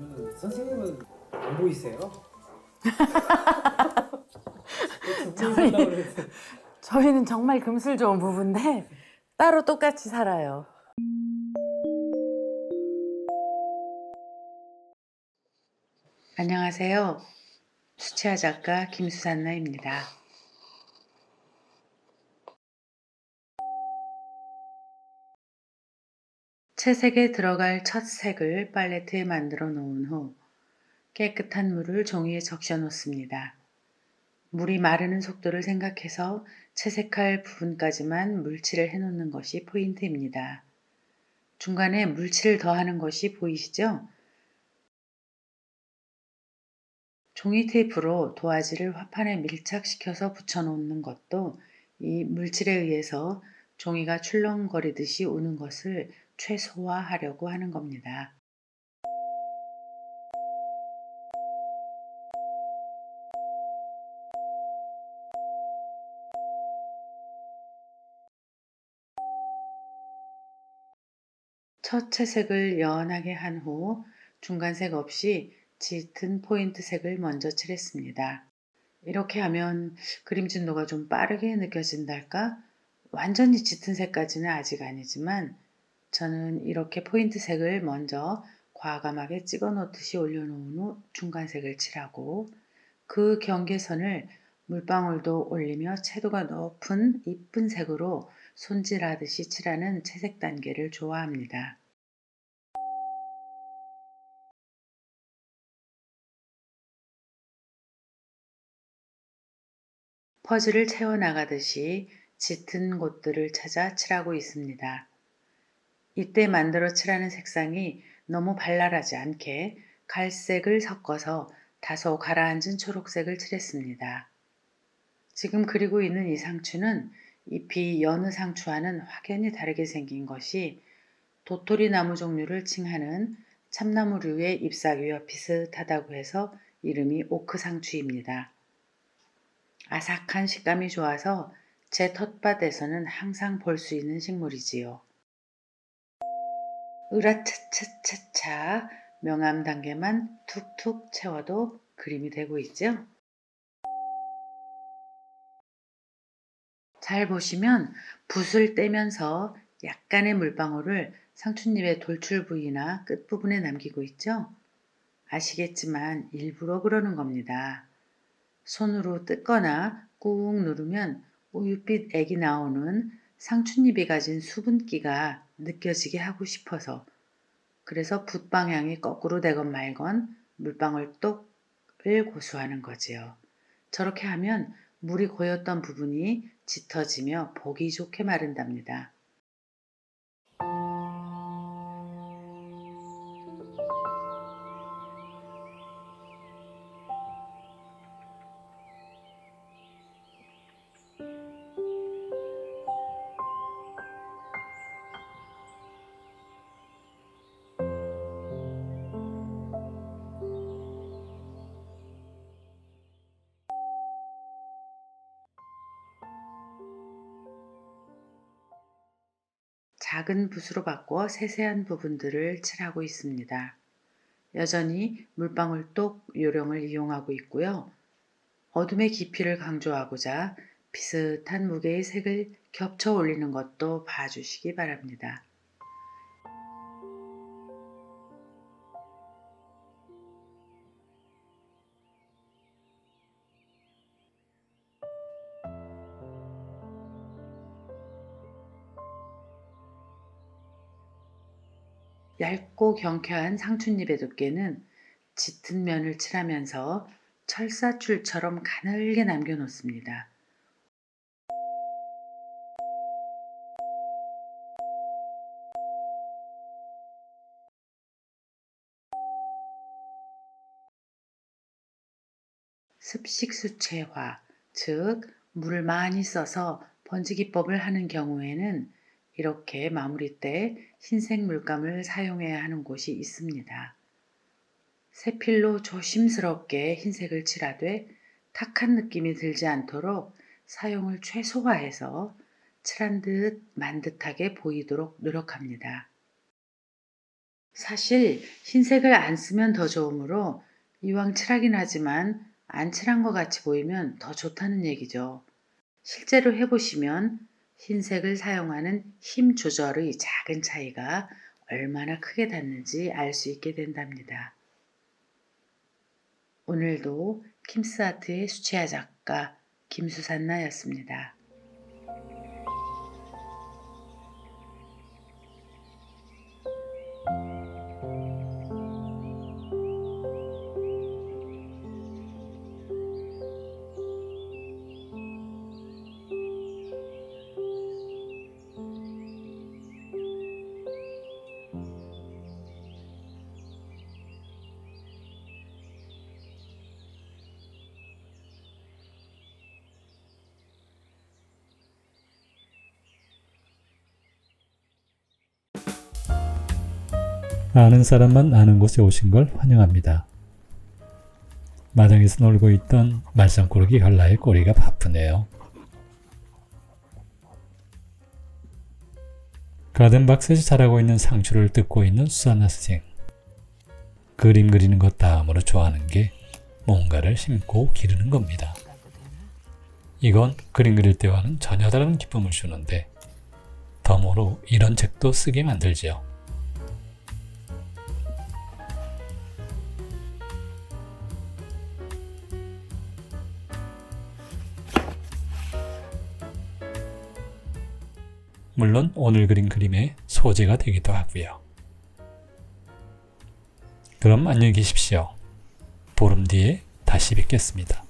음, 선생님은 안 보이세요? 저희- 저희 저희는 정말 금슬 좋은 부부인데 따로 똑같이 살아요. 안녕하세요. 수채화 작가 김수산나입니다. 채색에 들어갈 첫 색을 팔레트에 만들어 놓은 후 깨끗한 물을 종이에 적셔 놓습니다. 물이 마르는 속도를 생각해서 채색할 부분까지만 물칠을 해 놓는 것이 포인트입니다. 중간에 물칠을 더하는 것이 보이시죠? 종이 테이프로 도화지를 화판에 밀착시켜서 붙여 놓는 것도 이 물칠에 의해서 종이가 출렁거리듯이 우는 것을 최소화하려고 하는 겁니다. 첫 채색을 연하게 한 후 중간색 없이 짙은 포인트 색을 먼저 칠했습니다. 이렇게 하면 그림 진도가 좀 빠르게 느껴진달까? 완전히 짙은 색까지는 아직 아니지만 저는 이렇게 포인트 색을 먼저 과감하게 찍어 놓듯이 올려놓은 후 중간색을 칠하고 그 경계선을 물방울도 올리며 채도가 높은 이쁜 색으로 손질하듯이 칠하는 채색 단계를 좋아합니다. 퍼즐을 채워나가듯이 짙은 곳들을 찾아 칠하고 있습니다. 이때 만들어 칠하는 색상이 너무 발랄하지 않게 갈색을 섞어서 다소 가라앉은 초록색을 칠했습니다. 지금 그리고 있는 이 상추는 잎이 여느 상추와는 확연히 다르게 생긴 것이 도토리 나무 종류를 칭하는 참나무류의 잎사귀와 비슷하다고 해서 이름이 오크 상추입니다. 아삭한 식감이 좋아서 제 텃밭에서는 항상 볼 수 있는 식물이지요. 으라차차차차 명암 단계만 툭툭 채워도 그림이 되고 있죠? 잘 보시면 붓을 떼면서 약간의 물방울을 상추잎의 돌출 부위나 끝부분에 남기고 있죠? 아시겠지만 일부러 그러는 겁니다. 손으로 뜯거나 꾹 누르면 우윳빛 액이 나오는 상추잎이 가진 수분기가 느껴지게 하고 싶어서 그래서 붓 방향이 거꾸로 되건 말건 물방울 똑을 고수하는 거지요. 저렇게 하면 물이 고였던 부분이 짙어지며 보기 좋게 마른답니다. 작은 붓으로 바꿔 세세한 부분들을 칠하고 있습니다. 여전히 물방울 똑 요령을 이용하고 있고요. 어둠의 깊이를 강조하고자 비슷한 무게의 색을 겹쳐 올리는 것도 봐주시기 바랍니다. 얇고 경쾌한 상추잎의 두께는 짙은 면을 칠하면서 철사줄처럼 가늘게 남겨놓습니다. 습식수채화, 즉 물을 많이 써서 번지기법을 하는 경우에는 이렇게 마무리 때 흰색 물감을 사용해야 하는 곳이 있습니다. 세필로 조심스럽게 흰색을 칠하되 탁한 느낌이 들지 않도록 사용을 최소화해서 칠한 듯 만 듯하게 보이도록 노력합니다. 사실 흰색을 안 쓰면 더 좋으므로 이왕 칠하긴 하지만 안 칠한 것 같이 보이면 더 좋다는 얘기죠. 실제로 해보시면 흰색을 사용하는 힘 조절의 작은 차이가 얼마나 크게 닿는지 알 수 있게 된답니다. 오늘도 킴스 아트의 수채화 작가 김수산나였습니다. 아는 사람만 아는 곳에 오신 걸 환영합니다. 마당에서 놀고 있던 말썽꾸러기 갈라의 꼬리가 바쁘네요. 가든박스에서 자라고 있는 상추를 뜯고 있는 수산나 선생. 그림 그리는 것 다음으로 좋아하는 게 뭔가를 심고 기르는 겁니다. 이건 그림 그릴 때와는 전혀 다른 기쁨을 주는데 덤으로 이런 책도 쓰게 만들죠. 물론 오늘 그린 그림의 소재가 되기도 하고요. 그럼 안녕히 계십시오. 보름 뒤에 다시 뵙겠습니다.